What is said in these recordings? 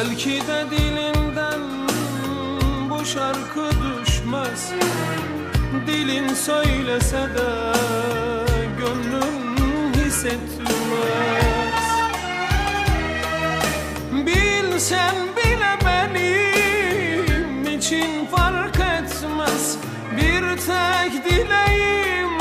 Belki de dilinden bu şarkı düşmez. Dilin söylese de gönlün hissetmez. Bilsen bile benim için fark etmez? Bir tek dileğim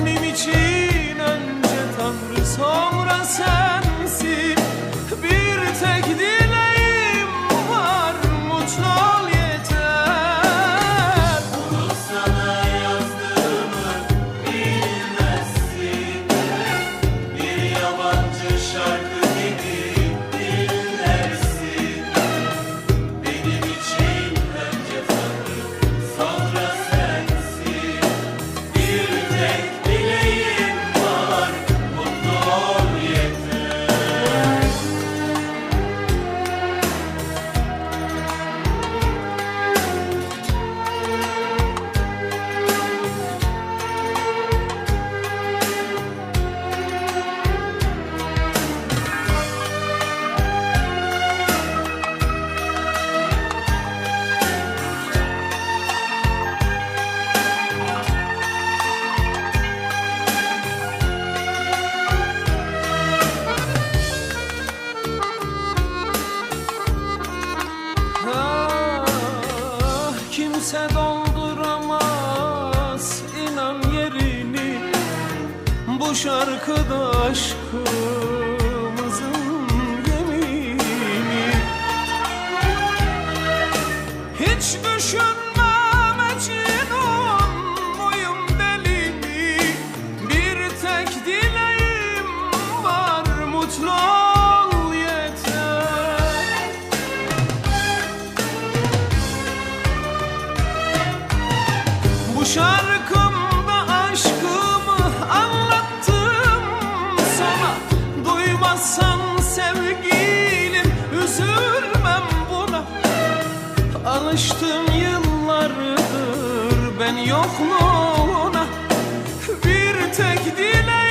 Benim için önce Tanrı sonra sensin kimse dolduramaz inan yerini Bu şarkıda aşkımızın şarkımda aşkımı anlattım sana. Duymazsan sevgilim üzülmem buna. Alıştım yıllardır ben yokluğuna. Bir tek dileğim